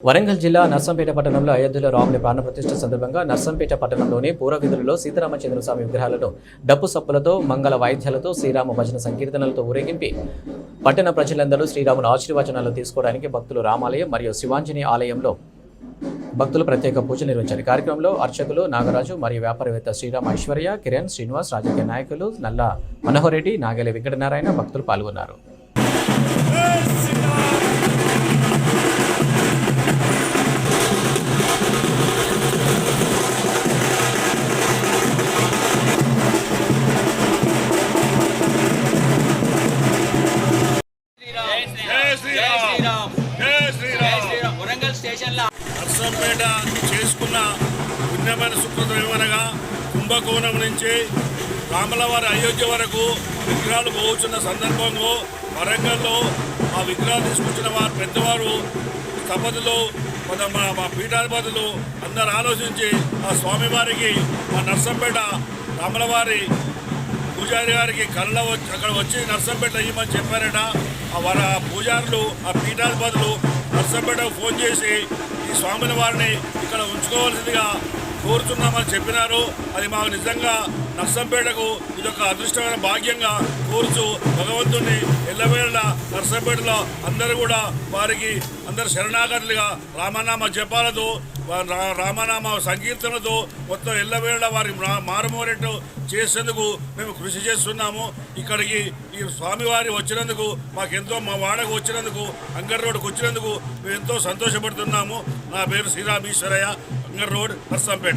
వరంగల్ జిల్లా నర్సంపేట పట్టణంలో అయోధ్యలో రాముని ప్రాణప్రతిష్ఠ సందర్భంగా నర్సంపేట పట్టణంలోని పూర్వవిధులలో సీతారామచంద్ర స్వామి విగ్రహాలను డప్పు సప్పులతో మంగళ వాయిద్యాలతో శ్రీరామ భజన సంకీర్తనలతో ఊరేగింపి పట్టణ ప్రజలందరూ శ్రీరాముని ఆశీర్వచనాలు తీసుకోవడానికి భక్తులు రామాలయం మరియు శివాంజనేయ ఆలయంలో భక్తులు ప్రత్యేక పూజ నిర్వహించారు కార్యక్రమంలో అర్చకులు నాగరాజు మరియు వ్యాపారవేత్త శ్రీరామ ఐశ్వర్య కిరణ్ శ్రీనివాస్ రాజకీయ నాయకులు నల్ల మనోహర్ రెడ్డి నాగేలి వెంకటనారాయణ భక్తులు పాల్గొన్నారు. నర్సంపేట చేసుకున్న పుణ్యమైన సుకృతం ఏమనగా కుంభకోణం నుంచి రామలవారి అయోధ్య వరకు విగ్రహాలు పోవచ్చున్న సందర్భంలో వరంగల్లో ఆ విగ్రహాలు తీసుకొచ్చిన వారు పెద్దవారు స్థపతులు మన మా మా పీఠాధిపతులు అందరు ఆలోచించి ఆ స్వామివారికి మా నర్సంపేట రామలవారి పూజారి గారికి కళ్ళ వచ్చి అక్కడ వచ్చి నర్సంపేట ఇవ్వమని చెప్పారట. ఆ వారు ఆ పూజారులు ఆ పీఠాధిపతులు నర్సంపేటకు ఫోన్ చేసి ఈ స్వామిని వారిని ఇక్కడ ఉంచుకోవాల్సిందిగా కోరుతున్నామని చెప్పినారు. అది మాకు నిజంగా నర్సంపేటకు ఇది ఒక అదృష్టమైన భాగ్యంగా కోరుచు భగవంతుణ్ణి ఎల్లవేళ నర్సంపేటలో అందరూ కూడా వారికి అందరు శరణాగతులుగా రామనామ జపాలతో రామనామ సంకీర్తనతో మొత్తం ఎల్లవేళ వారి మా- చేసేందుకు మేము కృషి చేస్తున్నాము. ఇక్కడికి ఈ స్వామివారి వచ్చినందుకు మాకెంతో మా వాడకు వచ్చినందుకు అంగర్ రోడ్డుకు వచ్చినందుకు మేము ఎంతో సంతోషపడుతున్నాము. నా పేరు శ్రీరామీశ్వరయ్య అంగర్ రోడ్ నర్సంపేట.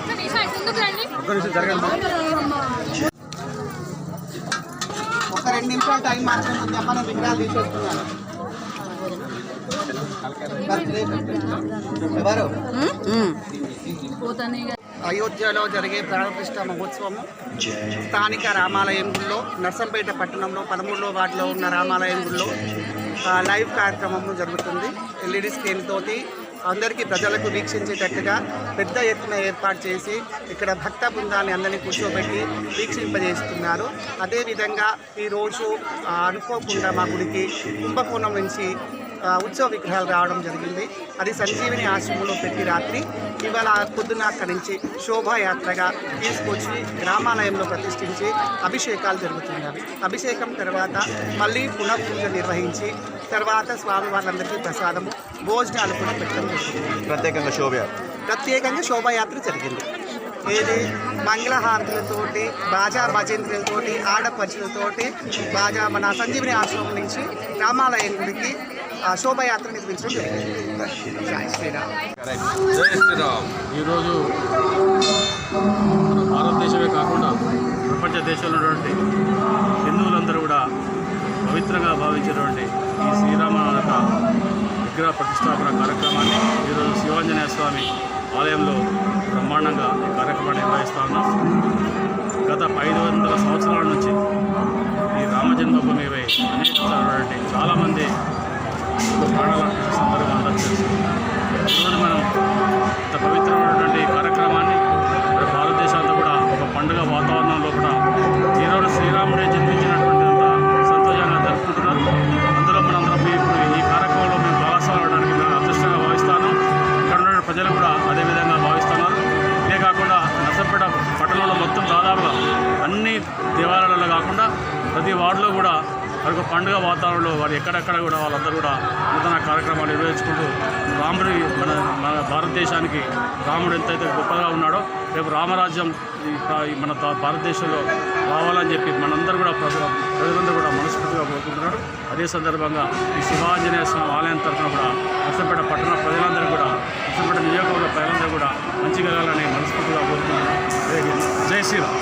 ఒక రెండు నిమిషాలు టైం మాత్రం ఉందమ్మా నేను విగ్రహాలు తీసుకొస్తున్నాను అయోధ్యలో జరిగే ప్రాణప్రతిష్ట మహోత్సవము స్థానిక రామాలయం గుడిలో నర్సంపేట పట్టణంలో పదమూడో వాటిలో ఉన్న రామాలయం గుడిలో లైవ్ కార్యక్రమము జరుగుతుంది. ఎల్ఈడి స్క్రీన్ తోటి అందరికీ ప్రజలకు వీక్షించేటట్టుగా పెద్ద ఎత్తున ఏర్పాటు చేసి ఇక్కడ భక్త బృందాన్ని అందరినీ కూర్చోబెట్టి వీక్షింపజేస్తున్నారు. అదేవిధంగా ఈరోజు అనుకోకుండా మా గుడికి కుంభకోణం నుంచి ఉత్సవ విగ్రహాలు రావడం జరిగింది. అది సంజీవిని ఆశ్రమంలో ప్రతి రాత్రి ఇవాళ పొద్దున అక్కడి నుంచి శోభాయాత్రగా తీసుకొచ్చి గ్రామాలయంలో ప్రతిష్ఠించి అభిషేకాలు జరుగుతున్నవి అభిషేకం తర్వాత మళ్ళీ పునఃపూజ నిర్వహించి తర్వాత స్వామి వాళ్ళందరికీ ప్రసాదము భోజనాలు కూడా పెట్టడం జరిగింది. ప్రత్యేకంగా శోభ ప్రత్యేకంగా శోభాయాత్ర జరిగింది. ఏది? మంగళహారతులతోటి బాజా భజంత్రులతోటి ఆడపడుచులతోటి బాజా మన సంజీవిని ఆశ్రమం నుంచి రామాలయం గుడికి ఆ, శోభాయాత్ర నిర్వహించడం జరిగింది. జై శ్రీరామ్. జై శ్రీరామ్. ఈరోజు భారతదేశమే కాకుండా ప్రపంచ దేశంలో ఉన్నటువంటి హిందువులందరూ కూడా పవిత్రంగా భావించినటువంటి ఈ శ్రీరామ యొక్క విగ్రహ ప్రతిష్టాపన కార్యక్రమాన్ని ఈరోజు శివాంజనేయ స్వామి ఆలయంలో బ్రహ్మాండంగా ఈ కార్యక్రమాన్ని నిర్వహిస్తా ఉన్నాం. గత ఐదు వందల సంవత్సరాల నుంచి ఈ రామజన్మభూమిపై అనేక చాలామంది ప్రాణాలను దేవాలయాలలో కాకుండా ప్రతి వార్డులో కూడా వారి యొక్క పండుగ వాతావరణంలో వారు ఎక్కడెక్కడ కూడా వాళ్ళందరూ కూడా నూతన కార్యక్రమాలు నిర్వహించుకుంటూ రాముడి మన మన భారతదేశానికి రాముడు ఎంతైతే గొప్పగా ఉన్నాడో రేపు రామరాజ్యం మన భారతదేశంలో రావాలని చెప్పి మనందరూ కూడా ప్రజలందరూ కూడా మనస్ఫూర్తిగా కోరుకుంటున్నారు. అదే సందర్భంగా ఈ శివాంజనేయ స్వామి ఆలయం తరఫున కూడా నర్సంపేట పట్టణ ప్రజలందరూ కూడా నర్సంపేట నియోజకవర్గ ప్రజలందరూ కూడా మంచి కలగాలని మనస్ఫూర్తిగా కోరుకుంటున్నారు జై శ్రీరామ్.